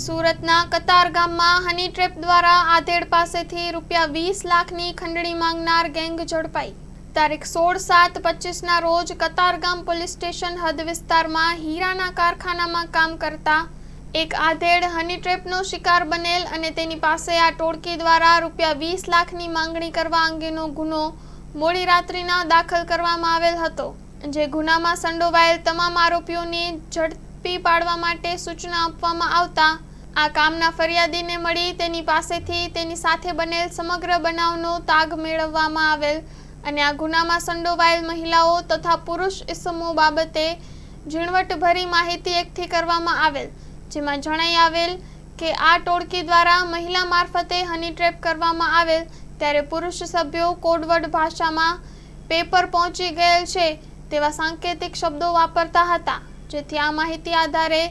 સુરતના કતાર ગામમાં હની ટ્રેપ દ્વારા આધેડ પાસેથી રૂપિયા વીસ લાખની ખંડણી માંગનાર ગેંગ ઝડપાઈ. તારીખ સોળ સાત પચીસના રોજ કતારગામ પોલીસ સ્ટેશન હદ વિસ્તારમાં હીરાના કારખાનામાં કામ કરતા એક આધેડ હની ટ્રેપનો શિકાર બનેલ અને તેની પાસે આ ટોળકી દ્વારા રૂપિયા વીસ લાખની માંગણી કરવા અંગેનો ગુનો મોડી રાત્રિના દાખલ કરવામાં આવેલ હતો, જે ગુનામાં સંડોવાયેલ તમામ આરોપીઓને ઝડપી પાડવા માટે સૂચના આપવામાં આવતા, આ કામના ફરિયાદીને મળી તેની પાસેથી તેની સાથે બનેલ સમગ્ર બનાવનો તાગ મેળવવામાં આવેલ અને આ ગુનામાં સંડોવાયેલ મહિલાઓ તથા પુરુષ ઇસમો બાબતે ઝીણવટભરી માહિતી એકઠી કરવામાં આવેલ, જેમાં જણાઈ આવેલ કે આ ટોળકી દ્વારા મહિલા મારફતે હની ટ્રેપ કરવામાં આવેલ ત્યારે પુરુષ સભ્યો કોડવર્ડ ભાષામાં પેપર પહોંચી ગયેલ છે તેવા સાંકેતિક શબ્દો વાપરતા હતા. જેથી આ માહિતી આધારે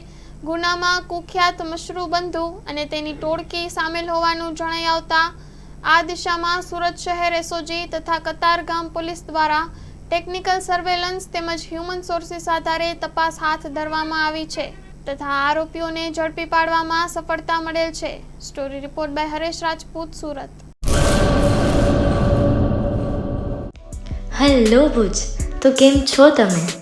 ગુનામાં કુખ્યાત મશરૂ બંધુ અને તેની ટોળકી સામેલ હોવાનું જણાઈ આવતા આ દિશામાં સુરત શહેર એસઓજી તથા કતારગામ પોલીસ દ્વારા ટેકનિકલ સર્વેલન્સ તેમજ હ્યુમન સોર્સિસ આધારે તપાસ હાથ ધરવામાં આવી છે તથા આરોપીઓને ઝડપી પાડવામાં સફળતા મળેલ છે. Story report by Haresh Rajput, Surat. Hello Bhuj, તો કેમ છો તમે?